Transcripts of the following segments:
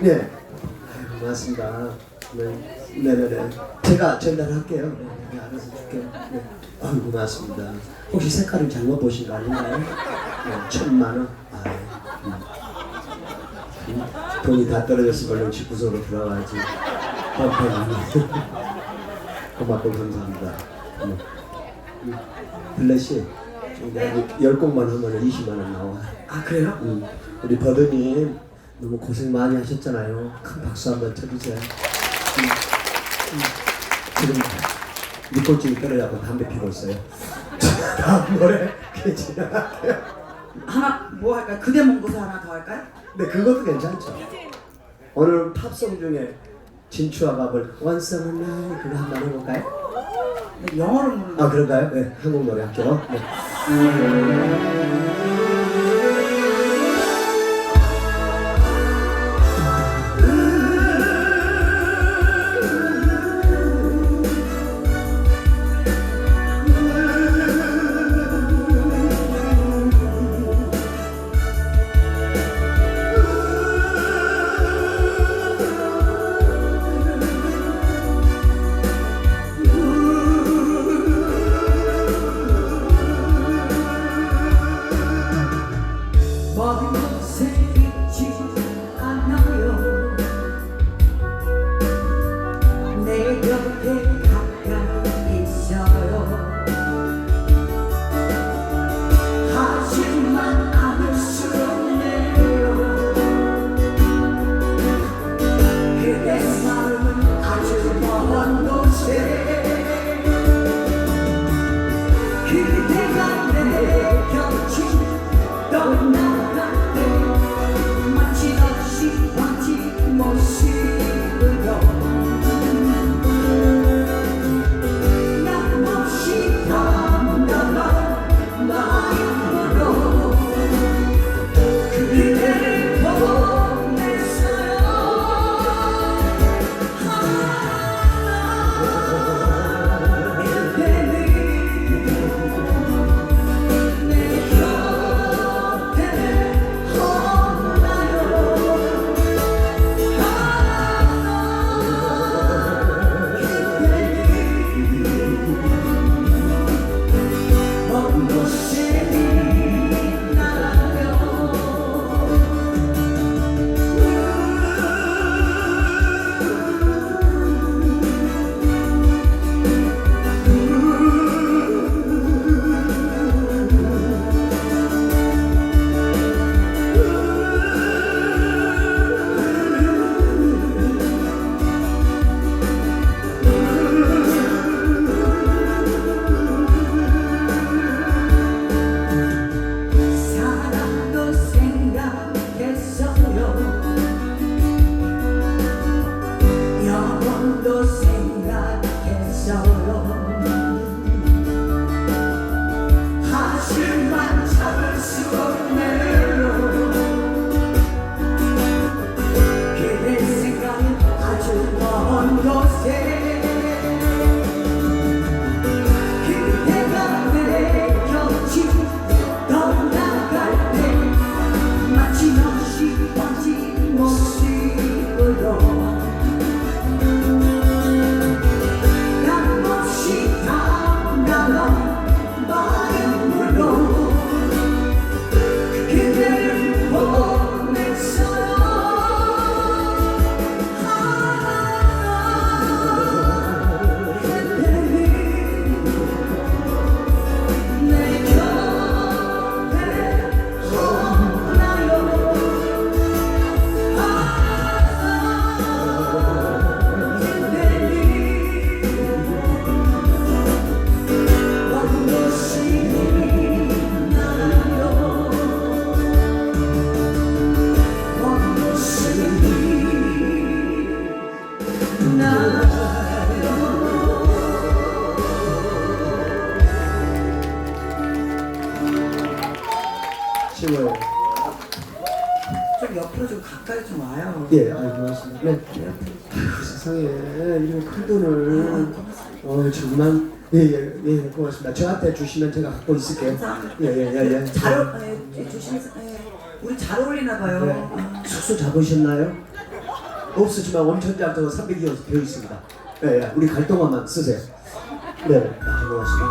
네. 고맙습니다. 네, 네네네. 제가 전달할게요. 네, 네, 알아서 줄게요. 네. 아이고 고맙습니다. 혹시 색깔을 잘못 보신 거 아닌가요? 네, 천만 원. 아, 음. 음, 돈이 다 떨어졌으면 얼른 집구석으로 들어가야지. 고맙고 감사합니다. 음. 음. 블레시 열 곡만 하면 20만 원 나와. 아 그래요? 음, 우리 버드님 너무 고생 많이 하셨잖아요. 큰 박수 한번 쳐주세요. 음, 음, 지금 니코틴이 떨어져고 담배 피고 있어요. 다음 노래 괜찮아요. 하나 뭐 할까요? 그대 먼곳에 하나 더 할까요? 근데 그것도 괜찮죠. 오늘 팝송 중에 진추아가 볼 Once on a Night 그거 한번 해볼까요? 네, 영어로 부르는 아 그런가요? 네, 한국 노래 할게요. 네. 예, 아, 고맙습니다. 네. 아유, 세상에, 이런 큰 돈을, 어, 정말, 예, 예, 예, 고맙습니다. 저한테 주시면 제가 갖고 있을게요. 예예예 예, 예, 예. 잘 예, 예, 조심해서 예. 우리 잘 어울리나 봐요. 네. 숙소 잡으셨나요? 없으지만 원천장터가 300이어서 되어 있습니다. 예, 예, 우리 갈 동안만 쓰세요. 네, 네 고맙습니다.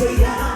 새야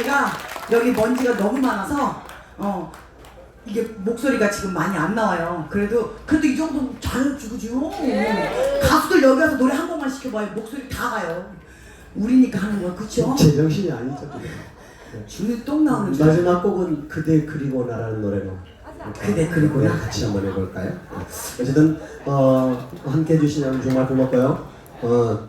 저희가 여기 먼지가 너무 많아서 어 이게 목소리가 지금 많이 안 나와요. 그래도 그래도 이 정도 잘해주고죠. 가수들 여기 와서 노래 한 번만 시켜봐요. 목소리 다 가요. 우리니까 하는 거야, 그쵸? 제 정신이 아니죠. 주는 똥 나오는 줄. 마지막 곡은 그대 그리고 나라는 노래로 그대 그리고 나. 같이 한번 해볼까요? 네. 어쨌든 어, 함께 해주시면 정말 고맙고요. 어,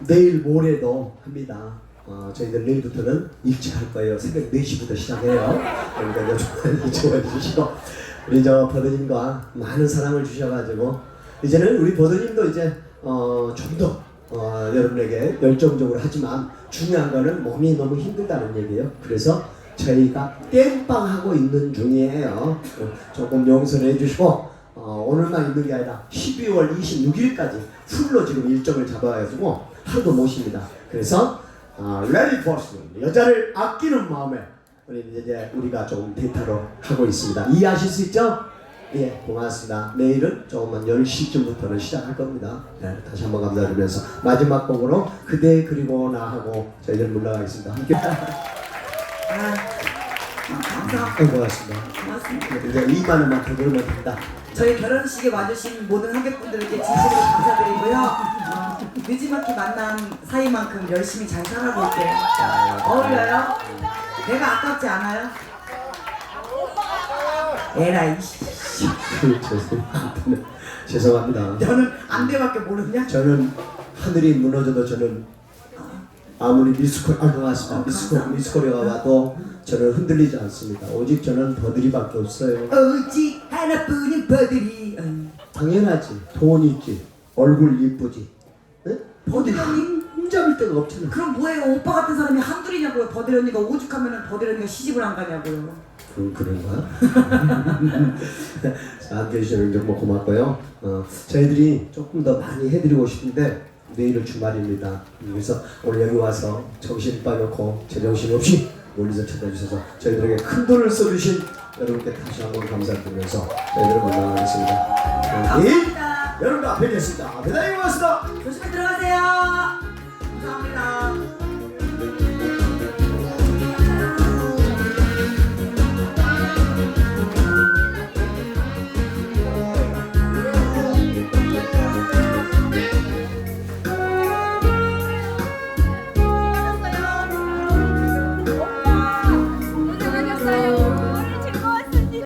내일 모레도 합니다. 어, 저희들 내일부터는 일찍 할 거예요. 새벽 4시부터 시작해요. 그러니까 좋아해, 좋아해 주시고 우리 저 버드님과 많은 사랑을 주셔가지고 이제는 우리 버드님도 이제 어, 좀더 어, 여러분에게 열정적으로 하지만 중요한 거는 몸이 너무 힘들다는 얘기예요. 그래서 저희가 땜빵하고 있는 중이에요. 어, 조금 용서해 주시고 어, 오늘만 있는 게 아니라 12월 26일까지 풀로 지금 일정을 잡아가지고 하루도 못 쉽니다. 그래서 어, 레디 포스 여자를 아끼는 마음에 우리 이제 우리가 조금 데이터로 하고 있습니다. 이해하실 수 있죠? 예, 고맙습니다. 내일은 조금만 10시쯤부터는 시작할 겁니다. 네, 다시 한번 감사드리면서 마지막 곡으로 그대 그리고 나 하고 저희들 물러가겠습니다. 함께 아, 아, 감사, 네, 고맙습니다. 고맙습니다. 이제 이만 원만 더 벌면 된다. 저희 결혼식에 와주신 모든 하객분들에게 진심으로 감사드리고요. 어, 늦지막히 만난 사이만큼 열심히 잘 살아볼게요. 어울려요? 내가 아깝지 않아요? 에라이 씨. 죄송합니다. 죄송합니다. 너는 안돼밖에 모르냐? 저는 하늘이 무너져도 저는 아무리 미스코 아 고맙습니다. 어, 미스코. 미스코리아가 와도 저는 흔들리지 않습니다. 오직 저는 버들이밖에 없어요. 오직 하나뿐인 버들이 어, 당연하지. 돈 있지. 얼굴 이쁘지. 네? 버들이 흠잡을 데가 없잖아. 그럼 뭐예요? 오빠 같은 사람이 한둘이냐고요? 언니가 오죽하면 언니가 시집을 안 가냐고요? 그럼 그런 거야? 자, 함께 해주셔서 정말 고맙고요. 어, 저희들이 조금 더 많이 해드리고 싶은데 내일은 주말입니다. 그래서 오늘 여기 와서 정신 빠놓고 제정신 없이 멀리서 찾아주셔서 저희들에게 큰 돈을 써주신 여러분께 다시 한번 감사드리면서 저희들은 물러나겠습니다. 어, 내일 감사합니다. 여러분 앞에 뵙겠습니다. 대단히 고맙습니다. 조심히 들어가세요. 감사합니다.